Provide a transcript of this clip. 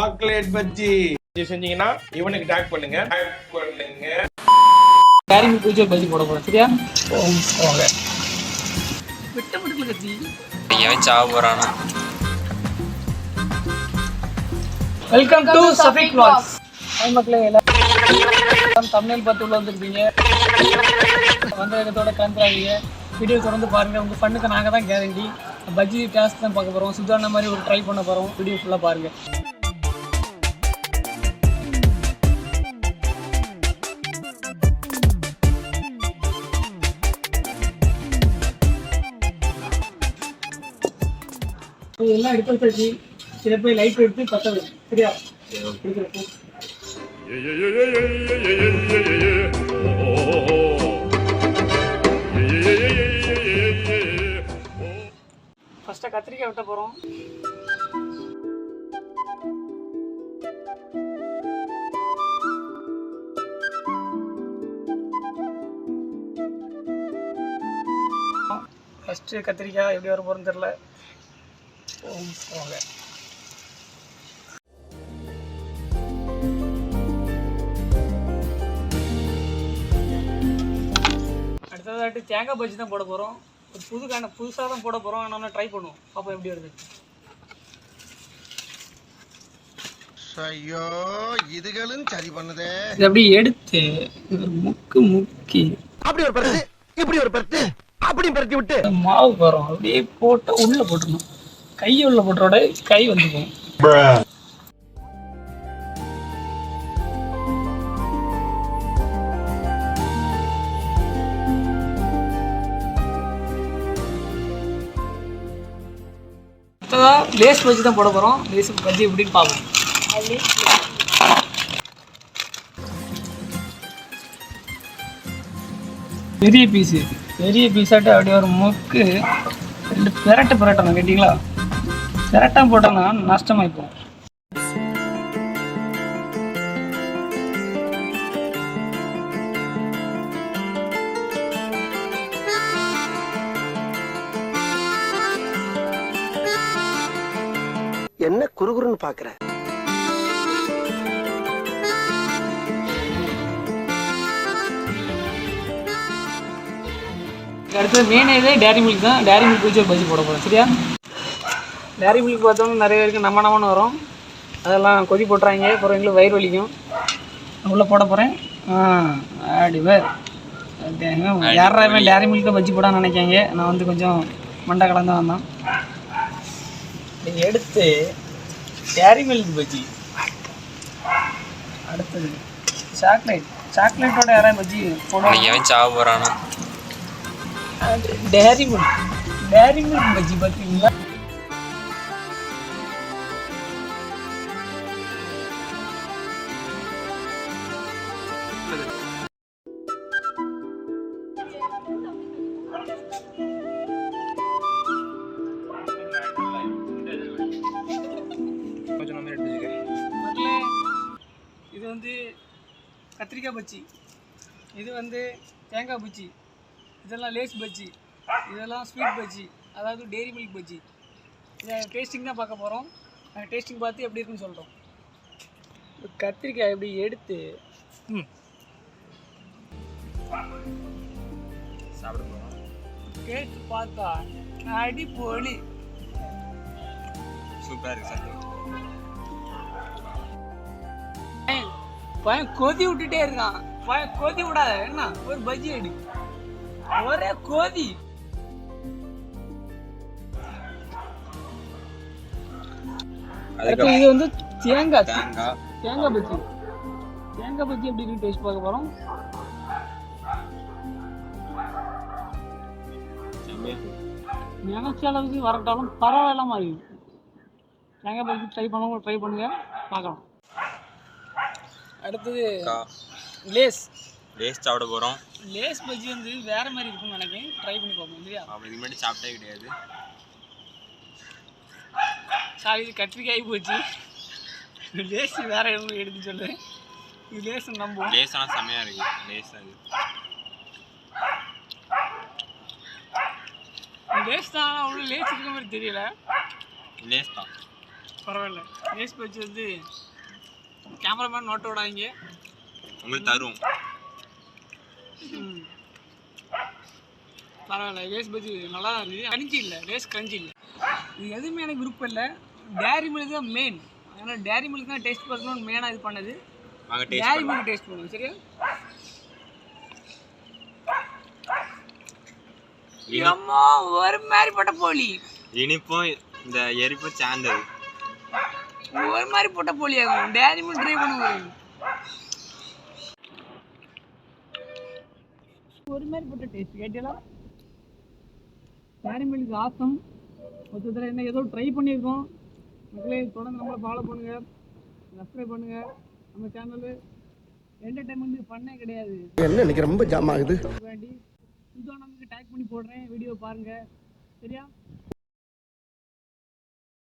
Chocolate bajji. செஞ்சீங்கன்னா இவனுக்கு take பண்ணுங்க. டேக் பண்ணுங்க. கேரி மில்க் வச்சு ஒரு பஜ்ஜி போட போகிறோம் சரியா? போங்க விட்ட விட்டு கத்தி எவன் சாவ போறானா welcome to Safiq vlogs. Hi மக்களே எல்லாம் தமிழில் பார்த்து உள்ள வந்திருப்பீங்க வந்த இடத்தோட கிளம்புறாங்க வீடியோ தொடர்ந்து பாருங்க. உங்க ஃபண்ணுக்கு நாங்கள் தான் கேரண்டி பஜ்ஜி டேஸ்ட் தான் பார்க்க போகிறோம் சுதாரண மாதிரி ஒரு ட்ரை பண்ண போகிறோம் வீடியோ ஃபுல்லாக பாருங்க. இது எல்லாம் எடுத்து வச்சாச்சு சில போய் லைட் எடுத்து பத்த வை சரியா? எடுக்கிறப்போ கத்திரிக்காய் விட்ட போகிறோம் ஃபஸ்ட்டு கத்திரிக்காய் எப்படி வர போகிறோன்னு தெரில போங்க அடுத்ததாட்டு தேங்காய் பஜ்ஜி தான் போட போகிறோம் ஒரு புது கான புதுசாக தான் போட போகிறோம் ஆனால் ட்ரை பண்ணுவோம். பாப்போம் எப்படி வருது. ஐயோ இதுகளும் சரி பண்ணுதே. இது அப்படியே எடுத்து முக்கு முக்கி. அப்படி ஒரு பருத்து இப்படி ஒரு பருத்து அப்படி பருத்தி விட்டு. மாவு வரும் அப்படியே போட்டு உள்ளே போட்டுடணும். கையை உள்ள போட்டோட கை வந்துக்கும். அடுத்ததா லேஸ் பஜ்ஜி தான் போட போகிறோம் லேஸ் பஜ்ஜி எப்படின்னு பார்ப்போம். பெரிய பீஸு பெரிய பீஸாட்டு அப்படியே ஒரு முக்கு ரெண்டு பெரட்டு பெரட்டணும் கேட்டிங்களா? பெரட்டம் போட்டோன்னா நஷ்டமாயிப்போம். என்ன குறுகுறுன்னு பாக்குற? அடுத்தது மெயின் இதே டேரி மில்க் தான். டேரி மில்க் வச்சு ஒரு பஜ்ஜி போட போகிறோம் சரியா? டேரி மில்க் பார்த்தோம்னா நிறைய பேருக்கு நம்ம நம்மன்னு வரும். அதெல்லாம் கொதி போட்டுறாங்க. அப்புறம் எங்களுக்கு வயிறு வலிக்கும். உள்ளே போட போகிறேன் ஆ ஆடி பேர். யாரா இவன் டேரி மில்க்கை பஜ்ஜி போடான்னு நினைக்காங்க. நான் வந்து கொஞ்சம் மண்டை கலந்து வந்தேன். இதை எடுத்து டேரி மில்க் பஜ்ஜி அடுத்தது சாக்லேட் சாக்லேட்டோட யாராவது பஜ்ஜி போடுவாங்க? எவன் சாவ போறானா. Dairy milk dairy milk bajji பார்த்தீங்களா? இது வந்து கத்திரிக்காய் பஜ்ஜி. இது வந்து தேங்காய் பஜ்ஜி. இதெல்லாம் லேஸ் பஜ்ஜி. இதெல்லாம் ஸ்வீட் பஜ்ஜி. அதாவது டெய்ரி மில்க் பஜ்ஜி. இதை டேஸ்டிங் தான் பார்க்க போகிறோம் டேஸ்டிங் பார்த்து எப்படி இருக்குன்னு சொல்கிறோம் கத்திரிக்காய் எப்படி எடுத்து ம். சாப்பிட போகிறோம் டேஸ்ட் பார்த்தா அடி பொலி. சூப்பரா பையன் கொதி விட்டுட்டே இருக்கான். பையன் கொதி விடாத என்ன? ஒரு பஜ்ஜி எடு. ஒரே கொதி. இது வந்து தேங்காய். தேங்காய். தேங்காய் பஜ்ஜி. தேங்காய் பஜ்ஜி எப்படி டேஸ்ட் பார்க்க போகிறோம் நினைச்ச அளவுக்கு வரட்டாலும் பரவாயில்லாம இருக்கு தேங்காய் பஜ்ஜி ட்ரை பண்ணுவோம் ட்ரை பண்ணுங்க பார்க்கலாம். அடுத்தது லேஸ். லேஸ் சாப்பிட போறோம். லேஸ் பஜ்ஜி வந்து வேற மாதிரி இருக்கும்னு நினைக்கிறேன். ட்ரை பண்ணி பார்ப்போம் இல்லையா? இதுக்கு முன்னாடி சாப்பிட்டே கிடையாது. சாரி இது கத்திரிக்காய் போச்சு. லேஸ் வேற எதுவும் எடுத்து சொல்லு. இது லேஸ் நம்புவோம். லேஸ் ஆனா செமையா இருக்கு. லேஸ் அது. லேஸ் தான் ஆனால் அவ்வளோ லேஸ் இருக்க மாதிரி தெரியல. லேஸ் தான். பரவாயில்ல. லேஸ் பஜ்ஜி வந்து கேமராமேன் நோட்ட விடாதீங்க உங்களுக்கு தரும். பரவாயில்ல. லேஸ் பஜ்ஜி நல்லா தான் இருக்குது. கஞ்சி இல்லை. லேஸ் கஞ்சி இல்லை. இது எதுவுமே எனக்கு விருப்பம் இல்லை. டேரி மில்க் தான் மெயின் அதனால் டேரி மில்க் தான் டேஸ்ட் பார்க்கணும்னு மெயினாக இது பண்ணது. டேரி மில்க் டேஸ்ட் பண்ணுவோம் சரியா? அம்மா ஒரு மாதிரி போட்ட போலி. இனிப்பும் இந்த எரிப்பும் சேர்ந்தது. ஒரு மாதிரி போட்ட போலி ஆகும் டேரி மில்க் ட்ரை பண்ணுவோம் ஒரு மாதிரி போட்ட டேஸ்ட் கேட்டீங்களா டேரி மில்க் ஆசம் மொத்தத்தில் என்ன ஏதோ ட்ரை பண்ணியிருக்கோம். மக்களே தொடர்ந்து நம்மளை ஃபாலோ பண்ணுங்கள் சப்ஸ்கிரைப் பண்ணுங்கள் நம்ம சேனலு என்டர்டைன்மெண்ட் பண்ணே கிடையாது. என்ன இன்னைக்கு ரொம்ப ஜாம் ஆகுது? இதோ நமக்கு டேக் பண்ணி போடுறேன். வீடியோ பாருங்கள் சரியா?